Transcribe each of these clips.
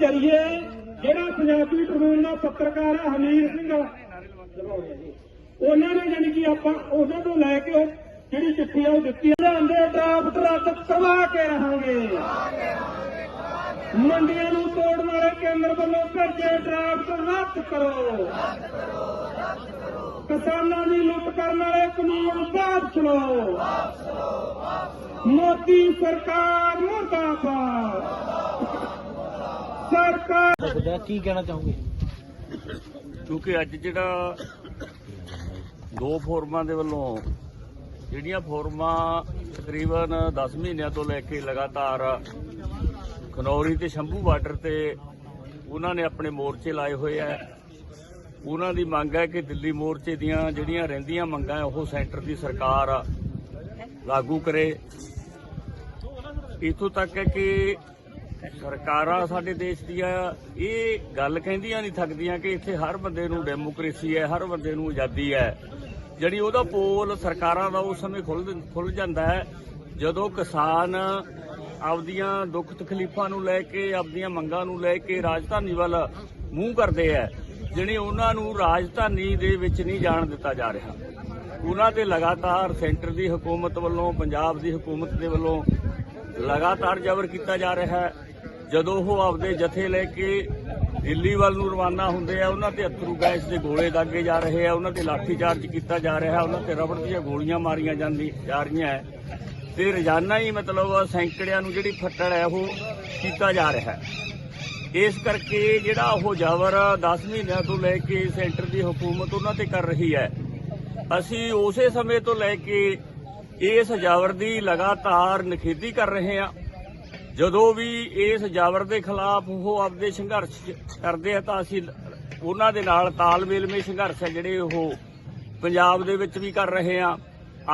ਜਰੀਏ ਜਿਹੜਾ ਪੰਜਾਬੀ ਟ੍ਰਿਬਿਊਨ ਦਾ ਪੱਤਰਕਾਰ ਹੈ ਹਮੀਰ ਸਿੰਘ, ਉਹਨਾਂ ਨੇ ਜਾਣੀ ਕਿ ਆਪਾਂ ਉਹਨਾਂ ਤੋਂ ਲੈ ਕੇ ਜਿਹੜੀ ਚਿੱਠੀ ਆ ਉਹ ਦਿੱਤੀ ਹੈ ਡਰਾਫਟ ਰੱਦ ਕਰਵਾ ਕੇ ਰਹਾਂਗੇ। ਮੰਡੀਆਂ ਨੂੰ ਤੋੜਨ ਵਾਲੇ ਕੇਂਦਰ ਵੱਲੋਂ ਭੇਜੇ ਡਰਾਫਟ ਰੱਦ ਕਰੋ। ਕਿਸਾਨਾਂ ਦੀ ਲੁੱਟ ਕਰਨ ਵਾਲੇ ਕਾਨੂੰਨ ਵਾਪਸ ਲਓ ਮੋਦੀ ਸਰਕਾਰ ਮੁਰਦਾਬਾਦ। ਸਰਕਾਰ ਕੀ ਕਹਿਣਾ ਚਾਹੋਗੇ? ਕਿਉਂਕਿ ਅੱਜ ਜਿਹੜਾ ਦੋ ਫੋਰਮਾਂ ਦੇ ਵੱਲੋਂ, ਜਿਹੜੀਆਂ ਫੋਰਮਾਂ ਤਕਰੀਬਨ 10 ਮਹੀਨਿਆਂ ਤੋਂ ਲੈ ਕੇ ਲਗਾਤਾਰ ਖਨੌਰੀ ਤੇ ਸ਼ੰਭੂ ਬਾਰਡਰ ਤੇ ਉਹਨਾਂ ਨੇ ਆਪਣੇ ਮੋਰਚੇ ਲਾਏ ਹੋਏ ਆ। ਉਹਨਾਂ ਦੀ ਮੰਗ ਹੈ ਕਿ ਦਿੱਲੀ ਮੋਰਚੇ ਦੀਆਂ ਜਿਹੜੀਆਂ ਰਹਿੰਦੀਆਂ ਮੰਗਾਂ ਉਹ ਸੈਂਟਰ ਦੀ ਸਰਕਾਰ ਲਾਗੂ ਕਰੇ। ਇਥੋਂ ਤੱਕ ਹੈ ਕਿ ਸਰਕਾਰਾਂ ਸਾਡੇ ਦੇਸ਼ ਦੀਆਂ ਇਹ ਗੱਲ ਕਹਿੰਦੀਆਂ ਨਹੀਂ ਥੱਕਦੀਆਂ ਕਿ ਇੱਥੇ ਹਰ ਬੰਦੇ ਨੂੰ ਡੈਮੋਕ੍ਰੇਸੀ ਹੈ, ਹਰ ਬੰਦੇ ਨੂੰ ਆਜ਼ਾਦੀ ਹੈ। ਜਿਹੜੀ ਉਹਦਾ ਪੋਲ ਸਰਕਾਰਾਂ ਦਾ ਉਸ ਸਮੇਂ ਖੁੱਲ ਖੁੱਲ ਜਾਂਦਾ ਹੈ, ਜਦੋਂ ਕਿਸਾਨ ਆਪਦੀਆਂ ਦੁੱਖ ਤਕਲੀਫਾਂ ਨੂੰ ਲੈ ਕੇ, ਆਪਦੀਆਂ ਮੰਗਾਂ ਨੂੰ ਲੈ ਕੇ ਰਾਜਧਾਨੀ ਵੱਲ ਮੂੰਹ ਕਰਦੇ ਹੈ ਜਿਹੜੀ ਉਹਨਾਂ ਨੂੰ ਰਾਜਧਾਨੀ ਦੇ ਵਿੱਚ ਨਹੀਂ ਜਾਣ ਦਿੱਤਾ ਜਾ ਰਿਹਾ। ਉਹਨਾਂ ਤੇ ਲਗਾਤਾਰ ਸੈਂਟਰ ਦੀ ਹਕੂਮਤ ਵੱਲੋਂ, ਪੰਜਾਬ ਦੀ ਹਕੂਮਤ ਦੇ ਵੱਲੋਂ ਲਗਾਤਾਰ ਜ਼ਬਰ ਕੀਤਾ ਜਾ ਰਿਹਾ ਹੈ। ਜਦੋਂ ਉਹ ਆਪਦੇ ਜਥੇ ਲੈ ਕੇ ਦਿੱਲੀ ਵੱਲ ਨੂੰ ਰਵਾਨਾ ਹੁੰਦੇ ਆ, ਉਹਨਾਂ ਤੇ ਅਥਰੂ ਗੈਸ ਦੇ ਗੋਲੇ ਦਾਗੇ ਜਾ ਰਹੇ ਆ, ਉਹਨਾਂ ਤੇ ਲਾਠੀ ਚਾਰਜ ਕੀਤਾ ਜਾ ਰਿਹਾ, ਉਹਨਾਂ ਤੇ ਰਬੜ ਦੀਆਂ ਗੋਲੀਆਂ ਮਾਰੀਆਂ ਜਾਂਦੀ ਜਾ ਰਹੀਆਂ ਹੈ ਤੇ ਰੋਜ਼ਾਨਾ ਹੀ ਮਤਲਬ ਸੈਂਕੜਿਆਂ ਨੂੰ ਜਿਹੜੀ ਫੱਟੜ ਹੈ ਉਹ ਕੀਤਾ ਜਾ ਰਿਹਾ ਹੈ ਇਸ ਕਰਕੇ ਜਿਹੜਾ ਉਹ ਜਾਵਰ 10 ਮਹੀਨਿਆਂ ਤੋਂ ਲੈ ਕੇ ਸੈਂਟਰ ਦੀ ਹਕੂਮਤ ਉਹਨਾਂ ਤੇ ਕਰ ਰਹੀ ਹੈ ਅਸੀਂ ਉਸੇ ਸਮੇਂ ਤੋਂ ਲੈ ਕੇ ਇਸ ਜਾਵਰ ਦੀ ਲਗਾਤਾਰ ਨਿਖੇਧੀ ਕਰ ਰਹੇ ਹਾਂ ਜਦੋਂ ਵੀ ਇਸ ਜ਼ਬਰ ਦੇ ਖਿਲਾਫ ਉਹ ਆਪਦੇ ਸੰਘਰਸ਼ ਕਰਦੇ ਆ ਤਾਂ ਅਸੀਂ ਉਹਨਾਂ ਦੇ ਨਾਲ ਤਾਲਮੇਲਮੇ ਸੰਘਰਸ਼ ਹੈ ਜਿਹੜੇ ਉਹ ਪੰਜਾਬ ਦੇ ਵਿੱਚ ਵੀ ਕਰ ਰਹੇ ਹਾਂ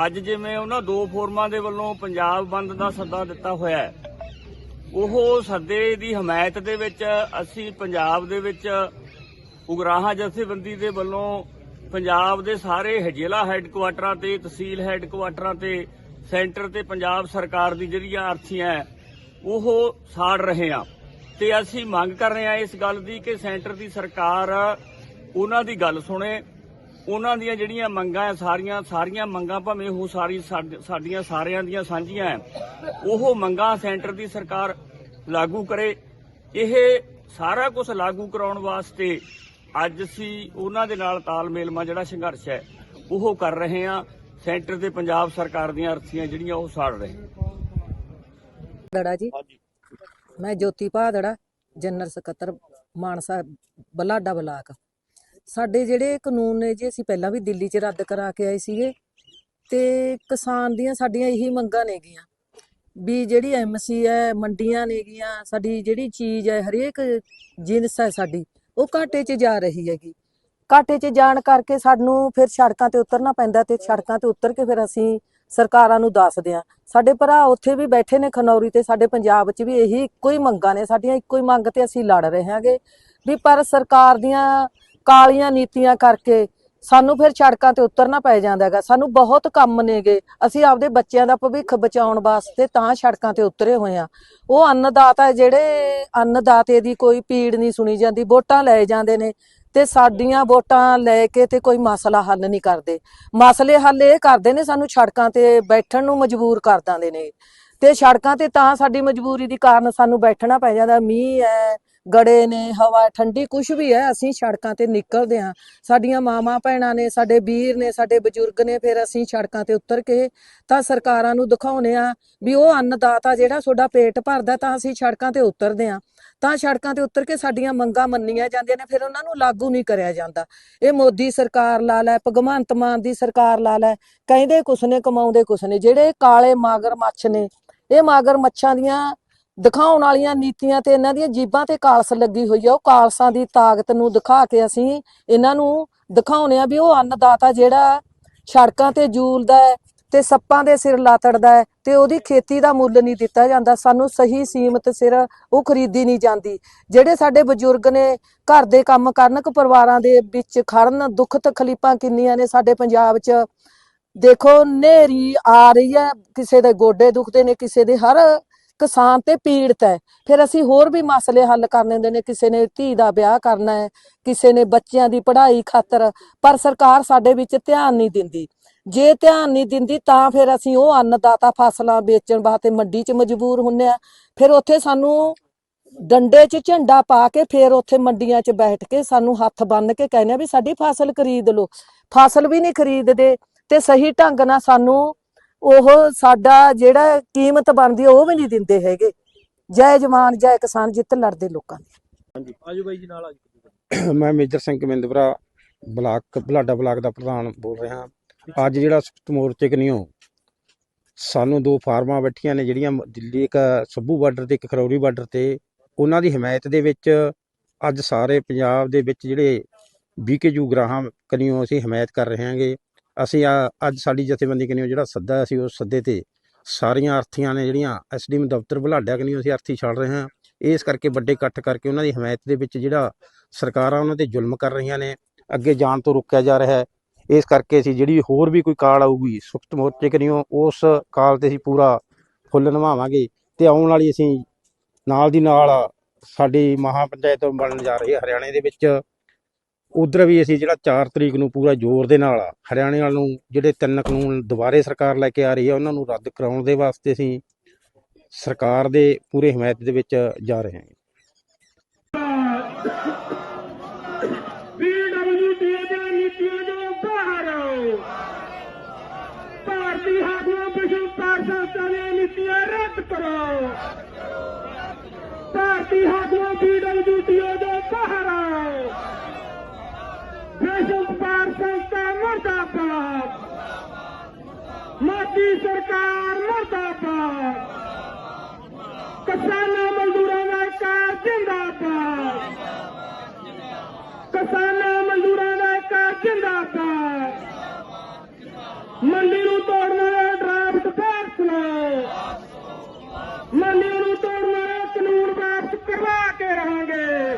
ਅੱਜ ਜਿਵੇਂ ਉਹਨਾਂ ਦੋ ਫੋਰਮਾਂ ਦੇ ਵੱਲੋਂ ਪੰਜਾਬ ਬੰਦ ਦਾ ਸੱਦਾ ਦਿੱਤਾ ਹੋਇਆ ਹੈ, ਉਹ ਸੱਦੇ ਦੀ ਹਮਾਇਤ ਦੇ ਵਿੱਚ ਅਸੀਂ ਪੰਜਾਬ ਦੇ ਵਿੱਚ ਉਗਰਾਹਾਂ ਜਥੇਬੰਦੀ ਦੇ ਵੱਲੋਂ ਪੰਜਾਬ ਦੇ ਸਾਰੇ ਜ਼ਿਲ੍ਹਾ ਹੈੱਡਕੁਆਟਰਾਂ ਤੇ, ਤਹਿਸੀਲ ਹੈੱਡਕੁਆਟਰਾਂ ਤੇ, ਸੈਂਟਰ ਤੇ ਪੰਜਾਬ ਸਰਕਾਰ ਦੀ ਜਿਹੜੀਆਂ ਅਰਥੀਆਂ ਉਹ ਸਾੜ ਰਹੇ ਆ। ਤੇ ਅਸੀਂ ਮੰਗ ਕਰ ਰਹੇ ਆ ਇਸ ਗੱਲ ਦੀ ਕਿ ਸੈਂਟਰ ਦੀ ਸਰਕਾਰ ਉਹਨਾਂ ਦੀ ਗੱਲ ਸੁਣੇ। ਉਹਨਾਂ ਦੀਆਂ ਜਿਹੜੀਆਂ ਮੰਗਾਂ ਹੈ ਸਾਰੀਆਂ ਸਾਰੀਆਂ ਮੰਗਾਂ ਭਾਵੇਂ ਉਹ ਸਾਰੀ ਸਾਡੀਆਂ ਸਾਰਿਆਂ ਦੀਆਂ ਸਾਂਝੀਆਂ ਹੈ ਉਹ ਮੰਗਾਂ ਸੈਂਟਰ ਦੀ ਸਰਕਾਰ ਲਾਗੂ ਕਰੇ। ਇਹ ਸਾਰਾ ਕੁਝ ਲਾਗੂ ਕਰਾਉਣ ਵਾਸਤੇ ਅੱਜ ਅਸੀਂ ਉਹਨਾਂ ਦੇ ਨਾਲ ਤਾਲਮੇਲ ਮਾ ਜਿਹੜਾ ਸੰਘਰਸ਼ ਹੈ ਉਹ ਕਰ ਰਹੇ ਹਾਂ ਸੈਂਟਰ ਤੇ ਪੰਜਾਬ ਸਰਕਾਰ ਦੀਆਂ ਅਰਥੀਆਂ ਜਿਹੜੀਆਂ ਉਹ ਸਾੜ ਰਹੇ। ਦੜਾ ਜੀ। ਮੈਂ ਜੋਤੀ ਭਾਦੜਾ ਜਨਰਲ ਸਕੱਤਰ ਮਾਨਸਾ ਬਲਾਡਾ ਬਲਾਕ। ਸਾਡੇ ਜਿਹੜੇ ਕਾਨੂੰਨ ਨੇ ਜੀ ਅਸੀਂ ਪਹਿਲਾਂ ਵੀ ਦਿੱਲੀ 'ਚ ਰੱਦ ਕਰਾ ਕੇ ਆਏ ਸੀਗੇ ਤੇ ਕਿਸਾਨ ਦੀਆਂ ਸਾਡੀਆਂ ਇਹੀ ਮੰਗਾਂ ਨੇਗੀਆਂ ਵੀ ਜਿਹੜੀ ਐਮਸੀ ਹੈ ਮੰਡੀਆਂ ਨੇਗੀਆਂ ਸਾਡੀ ਜਿਹੜੀ ਚੀਜ਼ ਹੈ ਹਰੇਕ ਜਿਨਸ ਹੈ ਸਾਡੀ ਉਹ ਘਾਟੇ 'ਚ ਜਾ ਰਹੀ ਹੈਗੀ। ਘਾਟੇ 'ਚ ਜਾਣ ਕਰਕੇ ਸਾਨੂੰ ਫਿਰ ਸੜਕਾਂ ਤੇ ਉਤਰਨਾ ਪੈਂਦਾ ਤੇ ਸੜਕਾਂ ਤੇ ਉਤਰ ਕੇ ਫਿਰ ਅਸੀਂ ਸਰਕਾਰਾਂ ਨੂੰ ਦੱਸਦੇ ਆ। ਸਾਡੇ ਭਰਾ ਉੱਥੇ ਵੀ ਬੈਠੇ ਨੇ ਖਨੌਰੀ ਤੇ, ਸਾਡੇ ਪੰਜਾਬ 'ਚ ਵੀ ਇਹੀ ਇੱਕੋ ਹੀ ਮੰਗਾਂ ਨੇ, ਸਾਡੀਆਂ ਇੱਕੋ ਹੀ ਮੰਗ ਤੇ ਅਸੀਂ ਲੜ ਰਹੇ ਹਾਂਗੇ। ਵੀ ਪਰ ਸਰਕਾਰ ਦੀਆਂ ਕਾਲੀਆਂ ਨੀਤੀਆਂ ਕਰਕੇ ਸਾਨੂੰ ਫਿਰ ਸੜਕਾਂ ਤੇ ਉਤਰਨਾ ਪੈ ਜਾਂਦਾ ਹੈਗਾ। ਸਾਨੂੰ ਬਹੁਤ ਕੰਮ ਨੇਗੇ। ਅਸੀਂ ਆਪਦੇ ਬੱਚਿਆਂ ਦਾ ਭਵਿੱਖ ਬਚਾਉਣ ਵਾਸਤੇ ਤਾਂ ਸੜਕਾਂ ਤੇ ਉਤਰੇ ਹੋਏ ਆ। ਉਹ ਅੰਨਦਾਤਾ ਜਿਹੜੇ ਅੰਨਦਾਤੇ ਦੀ ਕੋਈ ਪੀੜ ਨਹੀਂ ਸੁਣੀ ਜਾਂਦੀ, ਵੋਟਾਂ ਲੈ ਜਾਂਦੇ ਨੇ। ਤੇ ਸਾਡੀਆਂ ਵੋਟਾਂ ਲੈ ਕੇ ਤੇ ਕੋਈ ਮਸਲਾ ਹੱਲ ਨਹੀਂ ਕਰਦੇ। ਮਸਲੇ ਹੱਲ ਇਹ ਕਰਦੇ ਨੇ ਸਾਨੂੰ ਸੜਕਾਂ ਤੇ ਬੈਠਣ ਨੂੰ ਮਜਬੂਰ ਕਰ ਦਿੰਦੇ ਨੇ। ਤੇ ਸੜਕਾਂ ਤੇ ਤਾਂ ਸਾਡੀ ਮਜਬੂਰੀ ਦੀ ਕਾਰਨ ਸਾਨੂੰ ਬੈਠਣਾ ਪੈ ਜਾਂਦਾ। ਮੀਂਹ ਹੈ ਗੜੇ ਨੇ, ਹਵਾ, ਠੰਡੀ ਕੁਝ ਵੀ ਹੈ ਅਸੀਂ ਸੜਕਾਂ ਤੇ ਨਿਕਲਦੇ ਹਾਂ। ਸਾਡੀਆਂ ਮਾਵਾਂ ਭੈਣਾਂ ਨੇ, ਸਾਡੇ ਵੀਰ ਨੇ, ਸਾਡੇ ਬਜ਼ੁਰਗ ਨੇ ਫਿਰ ਅਸੀਂ ਸੜਕਾਂ ਤੇ ਉਤਰ ਕੇ ਤਾਂ ਸਰਕਾਰਾਂ ਨੂੰ ਦਿਖਾਉਨੇ ਆ ਵੀ ਉਹ ਅੰਨਦਾਤਾ ਜਿਹੜਾ ਤੁਹਾਡਾ ਪੇਟ ਭਰਦਾ ਤਾਂ ਅਸੀਂ ਸੜਕਾਂ ਤੇ ਉਤਰਦੇ ਹਾਂ। ਤਾਂ ਸੜਕਾਂ ਤੇ ਉਤਰ ਕੇ ਸਾਡੀਆਂ ਮੰਗਾਂ ਮੰਨੀਆਂ ਜਾਂਦੀਆਂ ਨੇ, ਫਿਰ ਉਹਨਾਂ ਨੂੰ ਲਾਗੂ ਨਹੀਂ ਕਰਿਆ ਜਾਂਦਾ। ਇਹ ਮੋਦੀ ਸਰਕਾਰ ਲਾ ਲੈ, ਭਗਵੰਤ ਮਾਨ ਦੀ ਸਰਕਾਰ ਲਾ ਲੈ, ਕਹਿੰਦੇ ਕੁਛ ਨੇ, ਕਮਾਉਂਦੇ ਕੁਛ ਨੇ। ਜਿਹੜੇ ਕਾਲੇ ਮਾਗਰ ਮੱਛ ਨੇ, ਇਹ ਮਾਗਰ ਮੱਛਾਂ ਦੀਆਂ ਦਿਖਾਉਣ ਵਾਲੀਆਂ ਨੀਤੀਆਂ ਤੇ ਇਹਨਾਂ ਦੀਆਂ ਜੀਬਾਂ ਤੇ ਕਾਲਸ ਲੱਗੀ ਹੋਈ ਆ, ਉਹ ਕਾਲਸਾਂ ਦੀ ਤਾਕਤ ਨੂੰ ਦਿਖਾ ਕੇ ਅਸੀਂ ਇਹਨਾਂ ਨੂੰ ਦਿਖਾਉਨੇ ਆ ਵੀ ਉਹ ਅੰਨਦਾਤਾ ਜਿਹੜਾ ਸੜਕਾਂ ਤੇ ਜੂਲਦਾ ਹੈ ਤੇ ਸੱਪਾਂ ਦੇ ਸਿਰ ਲਾਤੜਦਾ ਹੈ ਤੇ ਉਹਦੀ ਖੇਤੀ ਦਾ ਮੁੱਲ ਨਹੀਂ ਦਿੱਤਾ ਜਾਂਦਾ, ਸਾਨੂੰ ਸਹੀ ਸੀਮਤ ਸਿਰ ਉਹ ਖਰੀਦੀ ਨਹੀਂ ਜਾਂਦੀ। ਜਿਹੜੇ ਸਾਡੇ ਬਜ਼ੁਰਗ ਨੇ ਘਰ ਦੇ ਕੰਮ ਕਰਨ ਪਰਿਵਾਰਾਂ ਦੇ ਵਿੱਚ ਖੜਨ, ਦੁੱਖ ਤਕਲੀਫਾਂ ਕਿੰਨੀਆਂ ਨੇ ਸਾਡੇ ਪੰਜਾਬ 'ਚ, ਦੇਖੋ ਨੇਰੀ ਆ ਰਹੀ ਹੈ, ਕਿਸੇ ਦੇ ਗੋਡੇ ਦੁਖਦੇ ਨੇ, ਕਿਸੇ ਦੇ ਹਰ ਕਿਸਾਨ ਤੇ ਪੀੜਤ ਹੈ। ਫਿਰ ਅਸੀਂ ਹੋਰ ਵੀ ਮਸਲੇ ਹੱਲ ਕਰਨੇ ਹੁੰਦੇ ਨੇ, ਕਿਸੇ ਨੇ ਧੀ ਦਾ ਵਿਆਹ ਕਰਨਾ ਹੈ, ਕਿਸੇ ਨੇ ਬੱਚਿਆਂ ਦੀ ਪੜ੍ਹਾਈ ਖਾਤਰ, ਪਰ ਸਰਕਾਰ ਸਾਡੇ ਵਿੱਚ ਧਿਆਨ ਨਹੀਂ ਦਿੰਦੀ। ਜੇ ਧਿਆਨ ਨਹੀਂ ਦਿੰਦੀ ਤਾਂ ਫਿਰ ਅਸੀਂ ਉਹ ਅੰਨਦਾਤਾ ਫਸਲਾਂ ਵੇਚਣ ਵਾਸਤੇ ਮੰਡੀ 'ਚ ਮਜਬੂਰ ਹੁੰਨੇ ਆ। ਫਿਰ ਉੱਥੇ ਸਾਨੂੰ ਡੰਡੇ 'ਚ ਝੰਡਾ ਪਾ ਕੇ ਫਿਰ ਉੱਥੇ ਮੰਡੀਆਂ 'ਚ ਬੈਠ ਕੇ ਸਾਨੂੰ ਹੱਥ ਬੰਨ੍ਹ ਕੇ ਕਹਿੰਦੇ ਆ ਵੀ ਸਾਡੀ ਫਸਲ ਖਰੀਦ ਲਓ। ਫਸਲ ਵੀ ਨਹੀਂ ਖਰੀਦਦੇ ਤੇ ਸਹੀ ਢੰਗ ਨਾਲ ਸਾਨੂੰ ਉਹ ਸਾਡਾ ਜਿਹੜਾ ਕੀਮਤ ਬਣਦੀ ਉਹ ਵੀ ਨਹੀਂ ਦਿੰਦੇ ਹੈਗੇ। ਜੈ ਜਵਾਨ ਜੈ ਕਿਸਾਨ ਜਿੱਤ ਲੜਦੇ ਲੋਕਾਂ ਦੀ। ਆਜੋ ਬਾਈ ਜੀ ਨਾਲ ਆਜੋ ਮੈਂ ਮੇਜਰ ਸਿੰਘ ਕਮਿੰਦਪੁਰਾ ਬਲਾਕ ਬਲਾਡਾ ਬਲਾਕ ਦਾ ਪ੍ਰਧਾਨ ਬੋਲ ਰਿਹਾ। ਅੱਜ ਜਿਹੜਾ ਸੰਯੁਕਤ ਮੋਰਚੇ ਕਨਿਓ ਸਾਨੂੰ ਦੋ ਫਾਰਮਾਂ ਬੈਠੀਆਂ ਨੇ ਜਿਹੜੀਆਂ ਦਿੱਲੀ ਇੱਕ ਸੱਭੂ ਬਾਰਡਰ ਤੇ ਇੱਕ ਖਰੌਰੀ ਬਾਰਡਰ ਤੇ, ਉਹਨਾਂ ਦੀ ਹਮਾਇਤ ਦੇ ਵਿੱਚ ਅੱਜ ਸਾਰੇ ਪੰਜਾਬ ਦੇ ਵਿੱਚ ਜਿਹੜੇ ਬੀਕੇਯੂ ਗ੍ਰਾਹਾਂ ਕਨੀਓ ਅਸੀਂ ਹਮਾਇਤ ਕਰ ਰਹੇ ਹਾਂਗੇ। ਅਸੀਂ ਆ, ਅੱਜ ਸਾਡੀ ਜਥੇਬੰਦੀ ਕਨਿਓ ਜਿਹੜਾ ਸੱਦਾ ਅਸੀਂ ਉਸ ਸੱਦੇ ਤੇ ਸਾਰੀਆਂ ਅਰਥੀਆਂ ਨੇ ਜਿਹੜੀਆਂ ਐਸਡੀਐਮ ਦਫ਼ਤਰ ਬਲਾਡਾ ਕਨੀਓ ਅਸੀਂ ਅਰਥੀ ਛੱਡ ਰਹੇ ਹਾਂ। ਇਸ ਕਰਕੇ ਵੱਡੇ ਇਕੱਠ ਕਰਕੇ ਉਹਨਾਂ ਦੀ ਹਮਾਇਤ ਦੇ ਵਿੱਚ ਜਿਹੜਾ ਸਰਕਾਰਾਂ ਉਹਨਾਂ ਤੇ ਜ਼ੁਲਮ ਕਰ ਰਹੀਆਂ ਨੇ, ਅੱਗੇ ਜਾਣ ਤੋਂ ਰੋਕਿਆ ਜਾ ਰਿਹਾ ਹੈ। ਇਸ ਕਰਕੇ ਅਸੀਂ ਜਿਹੜੀ ਹੋਰ ਵੀ ਕੋਈ ਕਾਲ ਆਊਗੀ, ਸੁਖਤ ਮੋਰਚੇ ਕਰੀਓ, ਉਸ ਕਾਲ ਤੇ ਅਸੀਂ ਪੂਰਾ ਫੁੱਲ ਨਿਭਾਵਾਂਗੇ ਤੇ ਆਉਣ ਵਾਲੀ ਅਸੀਂ ਨਾਲ ਦੀ ਨਾਲ ਸਾਡੀ ਮਹਾ ਪੰਚਾਇਤ ਬਣਨ ਜਾ ਰਹੀ ਹੈ ਹਰਿਆਣੇ ਦੇ ਵਿੱਚ। ਉਧਰ ਵੀ ਅਸੀਂ ਜਿਹੜਾ 4 ਤਰੀਕ ਨੂੰ ਪੂਰਾ ਜ਼ੋਰ ਦੇ ਨਾਲ ਹਰਿਆਣੇ ਵਾਲ ਨੂੰ ਜਿਹੜੇ ਤਿੰਨ ਕਾਨੂੰਨ ਦੁਬਾਰੇ ਸਰਕਾਰ ਲੈ ਕੇ ਆ ਰਹੀ ਹੈ, ਉਹਨਾਂ ਨੂੰ ਰੱਦ ਕਰਾਉਣ ਦੇ ਵਾਸਤੇ ਅਸੀਂ ਸਰਕਾਰ ਦੇ ਪੂਰੇ ਹਮਾਇਤ ਦੇ ਵਿੱਚ ਜਾ ਰਹੇ ਹਾਂ ਪੀਡਬਲਯੂਡੀ ਦੀਆਂ ਨੀਤੀਆਂ ਤੋਂ ਬਾਹਰ ਆਓ ਭਾਰਤੀ ਹਾਕਮਾਂ ਪਿਛਲ ਪਾਰਸ਼ਦਾਂ ਦੀਆਂ ਨੀਤੀਆਂ ਰੱਦ ਕਰੋ। ਭਾਰਤੀ ਹਾਕਮਾਂ ਪੀਡਬਲਯੂਡੀ ਤੋਂ ਬਾਹਰ ਆਓ। ਪਿਛਲ ਸੰਸਥਾ ਮਰਦਾਬਾਦ। ਮੋਦੀ ਸਰਕਾਰ ਮਰਦਾਬਾਦ। ਕਿਸਾਨਾਂ ਮਜ਼ਦੂਰਾਂ ਦਾ ਕਾਰ ਜਿੰਦਾਬਾਦ। ਕਿਸਾਨਾਂ ਮਜ਼ਦੂਰਾਂ ਦਾ ਇੱਕ ਜਿੰਦਾਬਾਦ। ਮੰਡੀ ਨੂੰ ਤੋੜਨ ਵਾਲਾ ਡਰਾਫਟ ਵਾਪਸ ਲਓ ਮੰਡੀ ਨੂੰ ਤੋੜਨ ਵਾਲਾ ਕਾਨੂੰਨ ਵਾਪਸ ਕਰਵਾ ਕੇ ਰਹਾਂਗੇ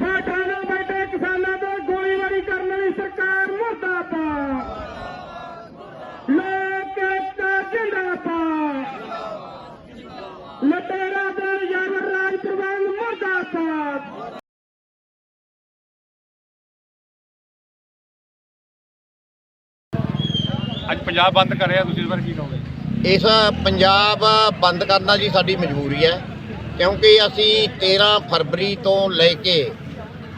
ਬਾਟਾਂ ਨਾਲ ਬੈਠੇ ਕਿਸਾਨਾਂ ਤੇ ਗੋਲੀਬਾਰੀ ਕਰਨ ਵਾਲੀ ਸਰਕਾਰ ਮੁਰਦਾਬਾਦ ਲੋਕ ਏਕਤਾ ਜਿੰਦਾਬਾਦ ਲਟੇਰਾ ਦਾ ਯਾਰ ਰਾਜ ਪ੍ਰਬੰਧ ਮੁਰਦਾਬਾਦ ਅੱਜ ਪੰਜਾਬ ਬੰਦ ਕਰ ਰਿਹਾ, ਤੁਸੀਂ ਇਸ ਬਾਰੇ ਕੀ ਕਹੋਗੇ? ਇਸ ਪੰਜਾਬ ਬੰਦ ਕਰਨਾ ਜੀ ਸਾਡੀ ਮਜਬੂਰੀ ਹੈ, ਕਿਉਂਕਿ ਅਸੀਂ 13 ਫਰਵਰੀ ਤੋਂ ਲੈ ਕੇ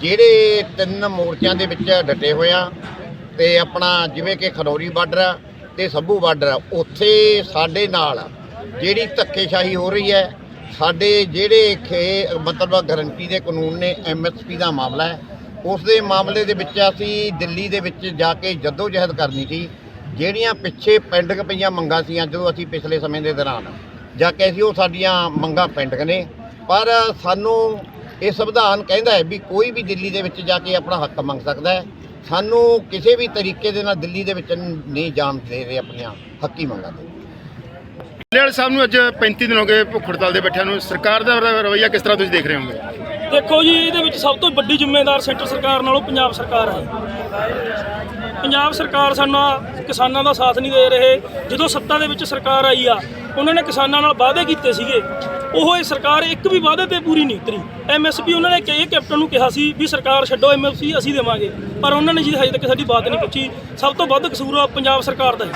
ਜਿਹੜੇ ਤਿੰਨ ਮੋਰਚਿਆਂ ਦੇ ਵਿੱਚ ਡਟੇ ਹੋਏ ਆ ਤੇ ਆਪਣਾ ਜਿਵੇਂ ਕਿ ਖਨੌਰੀ ਬਾਰਡਰ ਤੇ ਸੱਭੂ ਬਾਰਡਰ, ਉੱਥੇ ਸਾਡੇ ਨਾਲ ਜਿਹੜੀ ਧੱਕੇਸ਼ਾਹੀ ਹੋ ਰਹੀ ਹੈ, ਸਾਡੇ ਜਿਹੜੇ ਖੇ ਮਤਲਬ ਗਰੰਟੀ ਦੇ ਕਾਨੂੰਨ ਨੇ ਐਮਐਸਪੀ ਦਾ ਮਾਮਲਾ ਹੈ ਉਸ ਦੇ ਮਾਮਲੇ ਦੇ ਵਿੱਚ ਅਸੀਂ ਦਿੱਲੀ ਦੇ ਵਿੱਚ ਜਾ ਕੇ ਜਦੋਜਹਿਦ ਕਰਨੀ ਸੀ ਜਿਹੜੀਆਂ ਪਿੱਛੇ ਪੈਂਡਿੰਗ ਪਈਆਂ ਮੰਗਾਂ ਸੀਆਂ ਜਦੋਂ ਅਸੀਂ ਪਿਛਲੇ ਸਮੇਂ ਦੇ ਦੌਰਾਨ ਜਾ ਕੇ ਅਸੀਂ ਉਹ ਸਾਡੀਆਂ ਮੰਗਾਂ ਪੈਂਡਿੰਗ ਨੇ ਪਰ ਸਾਨੂੰ ਇਹ ਸੰਵਿਧਾਨ ਕਹਿੰਦਾ ਹੈ ਵੀ ਕੋਈ ਵੀ ਦਿੱਲੀ ਦੇ ਵਿੱਚ ਜਾ ਕੇ ਆਪਣਾ ਹੱਕ ਮੰਗ ਸਕਦਾ ਹੈ। ਸਾਨੂੰ ਕਿਸੇ ਵੀ ਤਰੀਕੇ ਦੇ ਨਾਲ ਦਿੱਲੀ ਦੇ ਵਿੱਚ ਨਹੀਂ ਜਾਣ ਦੇ ਰਹੇ ਆਪਣੀਆਂ ਹੱਕੀ ਮੰਗਾਂ ਤੇ ਵਾਲੇ ਸਾਹਿਬ ਨੂੰ ਅੱਜ 35 ਦਿਨ ਹੋ ਗਏ ਭੁੱਖ ਹੜਤਾਲ ਦੇ ਬੈਠਿਆਂ ਨੂੰ। ਸਰਕਾਰ ਦਾ ਰਵੱਈਆ ਕਿਸ ਤਰ੍ਹਾਂ ਤੁਸੀਂ ਦੇਖ ਰਹੇ ਹੋਗੇ ਦੇਖੋ ਜੀ ਇਹਦੇ ਵਿੱਚ ਸਭ ਤੋਂ ਵੱਡੀ ਜ਼ਿੰਮੇਵਾਰ ਸੈਂਟਰ ਸਰਕਾਰ ਨਾਲੋਂ ਪੰਜਾਬ ਸਰਕਾਰ ਹੈ। ਪੰਜਾਬ ਸਰਕਾਰ ਸਾਨੂੰ ਕਿਸਾਨਾਂ ਦਾ ਸਾਥ ਨਹੀਂ ਦੇ ਰਹੇ। ਜਦੋਂ ਸੱਤਾ ਦੇ ਵਿੱਚ ਸਰਕਾਰ ਆਈ ਆ, ਉਹਨਾਂ ਨੇ ਕਿਸਾਨਾਂ ਨਾਲ ਵਾਅਦੇ ਕੀਤੇ ਸੀਗੇ। ਉਹ ਇਹ ਸਰਕਾਰ ਇੱਕ ਵੀ ਵਾਅਦੇ ਤੇ ਪੂਰੀ ਨਹੀਂ ਉਤਰੀ। ਐਮਐਸਪੀ ਉਹਨਾਂ ਨੇ ਕਈ ਕੈਪਟਨ ਨੂੰ ਕਿਹਾ ਸੀ ਵੀ ਸਰਕਾਰ ਛੱਡੋ ਐਮਐਸਪੀ ਅਸੀਂ ਦੇਵਾਂਗੇ। ਪਰ ਉਹਨਾਂ ਨੇ ਜੀ ਹਜੇ ਤੱਕ ਸਾਡੀ ਬਾਤ ਨਹੀਂ ਪੁੱਛੀ। ਸਭ ਤੋਂ ਵੱਧ ਕਸੂਰ ਆ ਪੰਜਾਬ ਸਰਕਾਰ ਦਾ ਹੈ